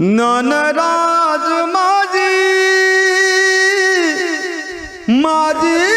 ननराज माझी माझी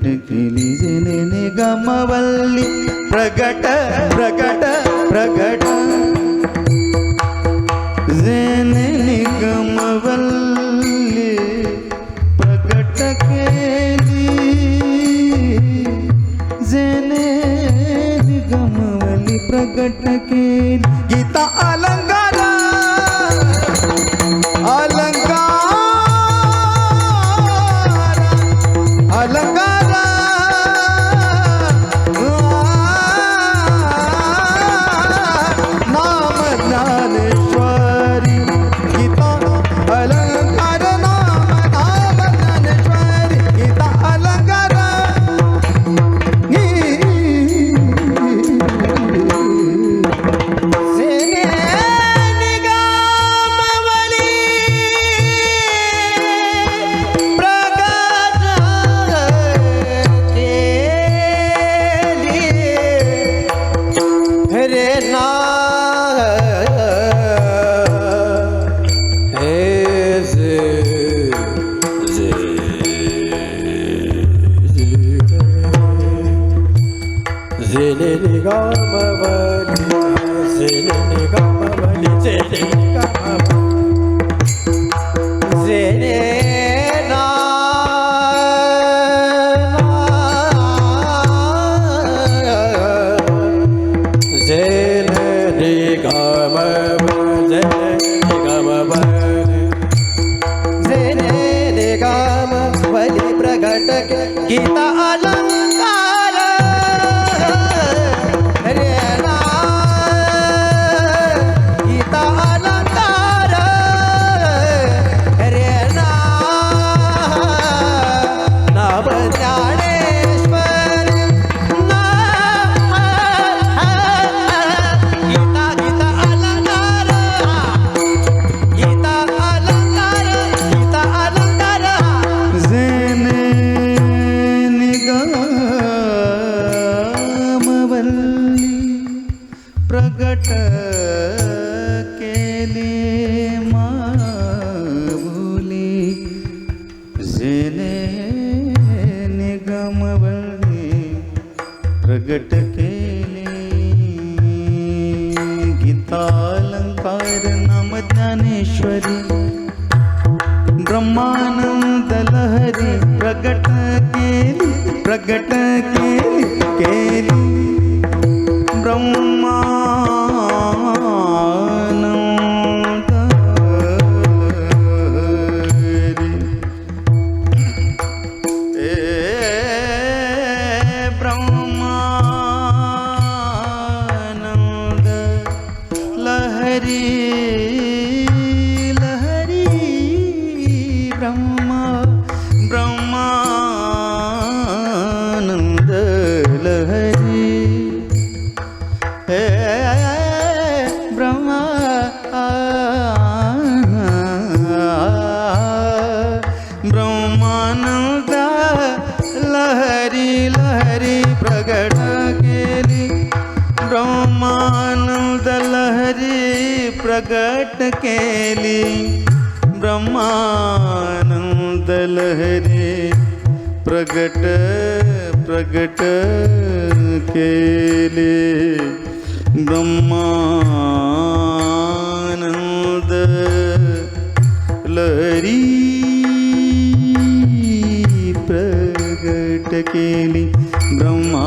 ಕಿಳಿದೆನೆ ಗಮವಲ್ಲಿ ಪ್ರಗಟ ಪ್ರಗಟ ಪ್ರಗಟ गीता प्रकट केली ब्रह्मानंद लहरे प्रगट प्रगट केले। ब्रह्मानंद लहरी प्रगट केली। ब्रह्मा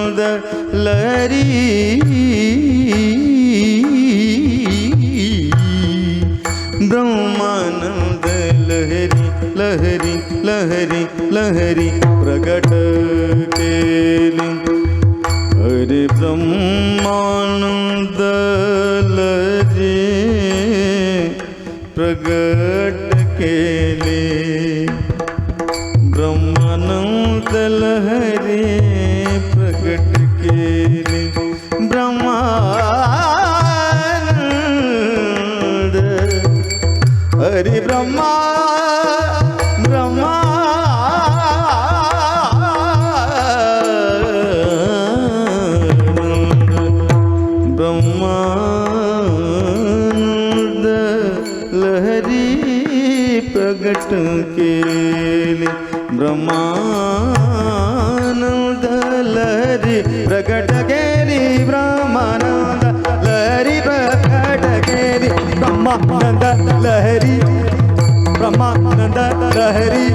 ஆனந்தலரி பிரம்மானந்த லஹரி லஹரி லஹரி லஹரி பிரகட கேலி ஹரி பிரம்மானந்த லஹரி பிரகட கேலி ब्रह्मनम् सकल हरे प्रकट केले ब्रह्मानंद हरि ब्रह्मा ब्रह्मानंद लहरी ब्रह्मानंद लहरी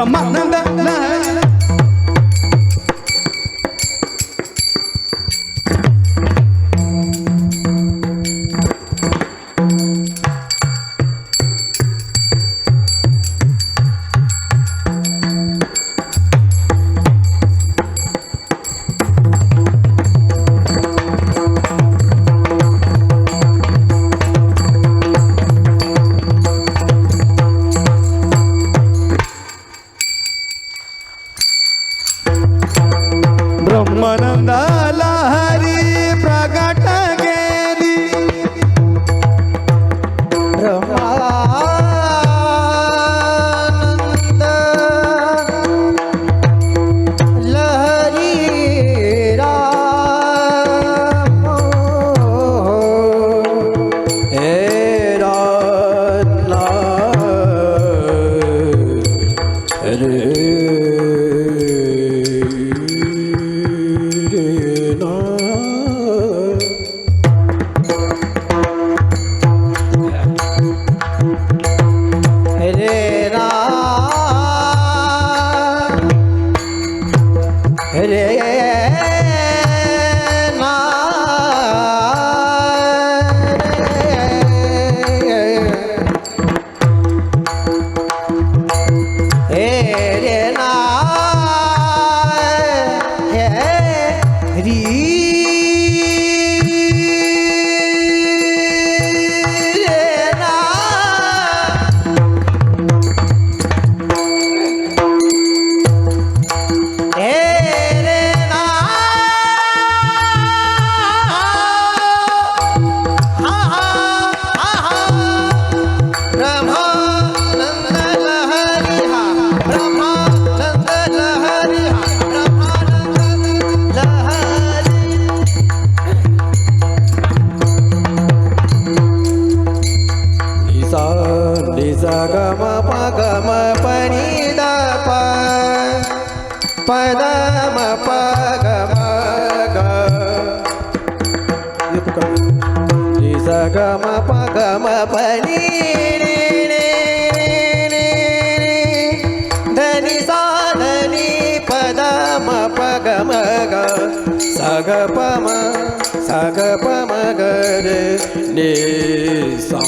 Come on. Come. sagama pagama pani Sagapama, Sagapama, Gade, Nisa.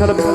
사람